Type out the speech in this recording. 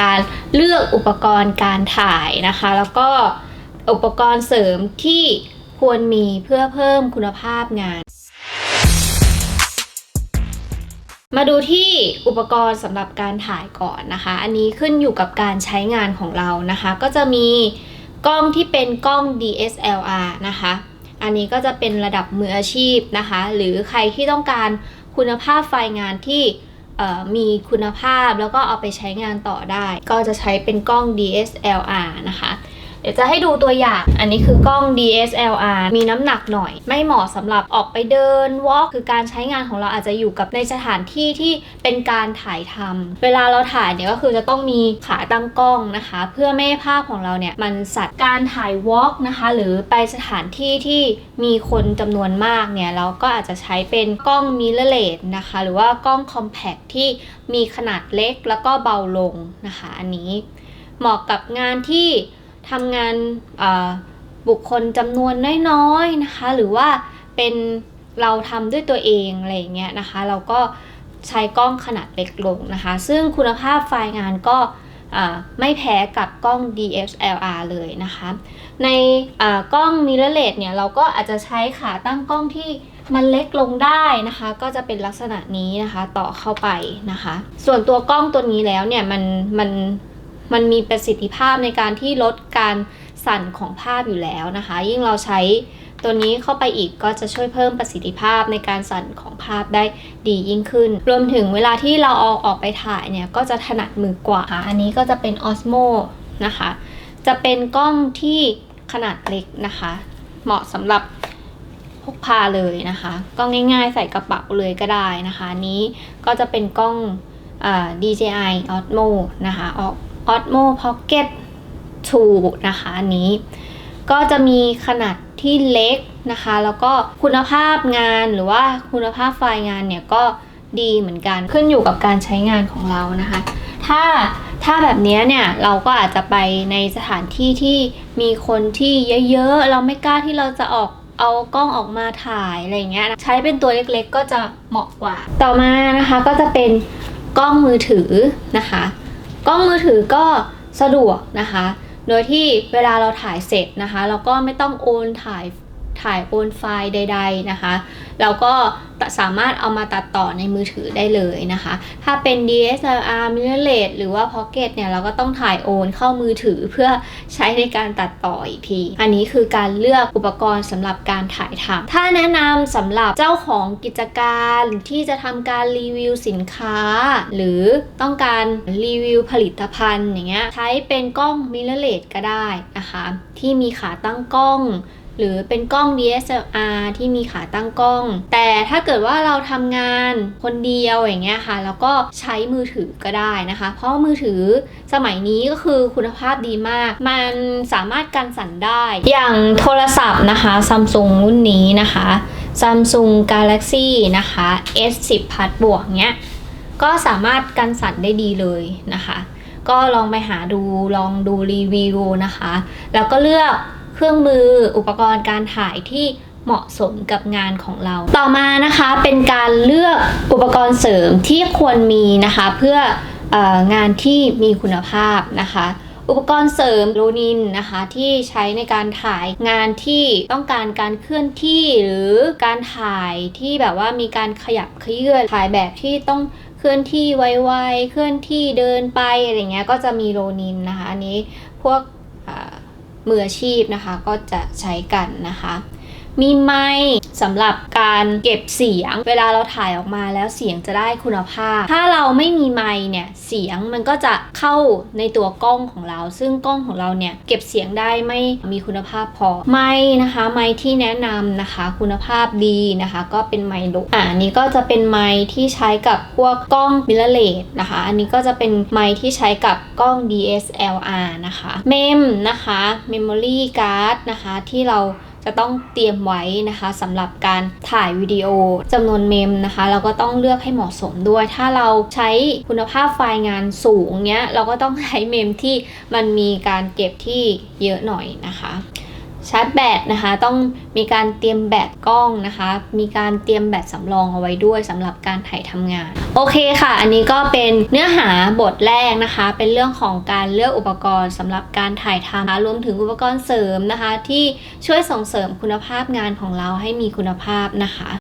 การเลือกอุปกรณ์การถ่ายนะคะ แล้วก็อุปกรณ์เสริมที่ควรมีเพื่อเพิ่มคุณภาพงาน มาดูที่อุปกรณ์สำหรับการถ่ายก่อนนะคะ อันนี้ขึ้นอยู่กับการใช้งานของเรานะคะ ก็จะมีกล้องที่เป็นกล้อง DSLR นะคะ อันนี้ก็จะเป็นระดับมืออาชีพนะคะ หรือใครที่ต้องการคุณภาพไฟล์งานที่ มีคุณภาพแล้วก็เอาไปใช้งานต่อได้ ก็จะใช้เป็นกล้อง DSLR นะคะ ดี๋ยวจะให้ดูตัวอย่าง อันนี้คือกล้อง DSLR มีน้ำหนักหน่อย ไม่เหมาะสำหรับออกไปเดินวอล์กคือการใช้งานของเราอาจจะอยู่กับในสถานที่ที่เป็นการถ่ายทำเวลาเราถ่ายเนี่ยก็คือจะต้องมีขาตั้งกล้องนะคะ เพื่อไม่ให้ภาพของเราเนี่ยมันสัตว์การถ่ายวอล์กนะคะ หรือไปสถานที่ที่มีคนจำนวนมากเนี่ยเราก็อาจจะใช้เป็นกล้องมิเรเลสนะคะ หรือว่ากล้องคอมแพคที่มีขนาดเล็กแล้วก็เบาลงนะคะ อันนี้เหมาะกับงานที่ ทำงานบุคคลจำนวนน้อยๆนะคะ หรือว่าเป็นเราทำด้วยตัวเองอะไรเงี้ยนะคะ เราก็ใช้กล้องขนาดเล็กลงนะคะ ซึ่งคุณภาพไฟล์งานก็ไม่แพ้กับกล้อง DSLR เลยนะคะ ในกล้อง mirrorless เนี่ยเราก็อาจจะใช้ขาตั้งกล้องที่มันเล็กลงได้นะคะ ก็จะเป็นลักษณะนี้นะคะต่อเข้าไปนะคะ ส่วนตัวกล้องตัวนี้แล้วเนี่ยมันมัน มันมีประสิทธิภาพในการที่ลดการสั่นของภาพอยู่แล้วนะคะ ยิ่งเราใช้ตัวนี้เข้าไปอีกก็จะช่วยเพิ่มประสิทธิภาพในการสั่นของภาพได้ดียิ่งขึ้น รวมถึงเวลาที่เราเอาออกไปถ่ายเนี่ยก็จะถนัดมือกว่า อันนี้ก็จะเป็น Osmo นะคะ จะเป็นกล้องที่ขนาดเล็กนะคะ เหมาะสำหรับพกพาเลยนะคะก็ง่ายๆ ใส่กระเป๋าเลยก็ได้นะคะ นี้ก็จะเป็นกล้องอ DJI Osmo นะคะ ออก Osmo Pocket 2นะคะอันนี้ ก็จะมีขนาดที่เล็กนะคะ แล้วก็คุณภาพงานหรือว่าคุณภาพไฟล์งานเนี่ยก็ดีเหมือนกันขึ้นอยู่กับการใช้งานของเรานะคะ ถ้าถ้าแบบนี้เนี่ยเราก็อาจจะไปในสถานที่ที่มีคนที่เยอะๆ เราไม่กล้าที่เราจะออกเอากล้องออกมาถ่ายอะไรเงี้ยใช้เป็นตัวเล็กๆ ก็จะเหมาะกว่า ต่อมานะคะก็จะเป็นกล้องมือถือนะคะ กล้องมือถือก็สะดวกนะคะ โดยที่เวลาเราถ่ายเสร็จนะคะ เราก็ไม่ต้องโอนถ่าย ถ่ายโอนไฟล์ใด ๆนะคะ เราก็สามารถเอามาตัดต่อในมือถือได้เลยนะคะ ถ้าเป็น DSLR mirrorless หรือว่า Pocket เนี่ย เราก็ต้องถ่ายโอนเข้ามือถือเพื่อใช้ในการตัดต่ออีกที อันนี้คือการเลือกอุปกรณ์สำหรับการถ่ายทำถ้าแนะนำสำหรับเจ้าของกิจการที่จะทำการรีวิวสินค้า หรือต้องการรีวิวผลิตภัณฑ์อย่างเงี้ยใช้เป็นกล้อง mirrorless ก็ได้นะคะ ที่มีขาตั้งกล้อง หรือเป็นกล้อง DSLR ที่มีขาตั้งกล้อง แต่ถ้าเกิดว่าเราทำงานคนเดียวอย่างเงี้ยค่ะ แล้วก็ใช้มือถือก็ได้นะคะ เพราะมือถือสมัยนี้ก็คือคุณภาพดีมาก มันสามารถกันสั่นได้ อย่างโทรศัพท์นะคะ Samsung รุ่นนี้นะคะ Samsung Galaxy นะคะ S10 Plus บวกเนี้ย ก็สามารถกันสั่นได้ดีเลยนะคะ ก็ลองไปหาดูลองดูรีวิวนะคะ แล้วก็เลือก เครื่องมืออุปกรณ์การถ่ายที่เหมาะสมกับงานของเรา ต่อมานะคะเป็นการเลือกอุปกรณ์เสริมที่ควรมีนะคะ เพื่ออองานที่มีคุณภาพนะคะอุปกรณ์เสริมโรนินนะคะที่ใช้ในการถ่ายงานที่ต้องการการเคลื่อนที่หรือการถ่ายที่แบบว่ามีการขยับเขยื่อนถ่ายแบบที่ต้องเคลื่อนที่ไวๆเคลื่อนที่เดินไปอะไรเงี้ยก็จะมีโรนินนะคะอันนี้พวก มืออาชีพนะคะ ก็จะใช้กันนะคะ มีไมค์สำหรับการเก็บเสียง เวลาเราถ่ายออกมาแล้วเสียงจะได้คุณภาพ ถ้าเราไม่มีไมค์เนี่ยเสียงมันก็จะเข้าในตัวกล้องของเรา ซึ่งกล้องของเราเนี่ยเก็บเสียงได้ไม่มีคุณภาพพอไมค์นะคะไมค์ที่แนะนำนะคะ คุณภาพดีนะคะ ก็เป็นไมค์ดุอ่าอันนี้ก็จะเป็นไมค์ที่ใช้กับพวกกล้องมิเรเลสนะคะ อันนี้ก็จะเป็นไมค์ที่ใช้กับกล้อง DSLR นะคะเมมนะคะ Memory Card นะคะที่เรา จะต้องเตรียมไว้นะคะสำหรับการถ่ายวิดีโอจำนวนเมมนะคะเราก็ต้องเลือกให้เหมาะสมด้วย ถ้าเราใช้คุณภาพไฟล์งานสูงเนี้ยเราก็ต้องใช้เมมที่มันมีการเก็บที่เยอะหน่อยนะคะ ชาร์จแบตนะคะ ต้องมีการเตรียมแบตกล้องนะคะ มีการเตรียมแบตสำรองเอาไว้ด้วยสำหรับการถ่ายทำงาน โอเคค่ะ อันนี้ก็เป็นเนื้อหาบทแรกนะคะ เป็นเรื่องของการเลือกอุปกรณ์สำหรับการถ่ายทำรวมถึงอุปกรณ์เสริมนะคะ ที่ช่วยส่งเสริมคุณภาพงานของเราให้มีคุณภาพนะคะ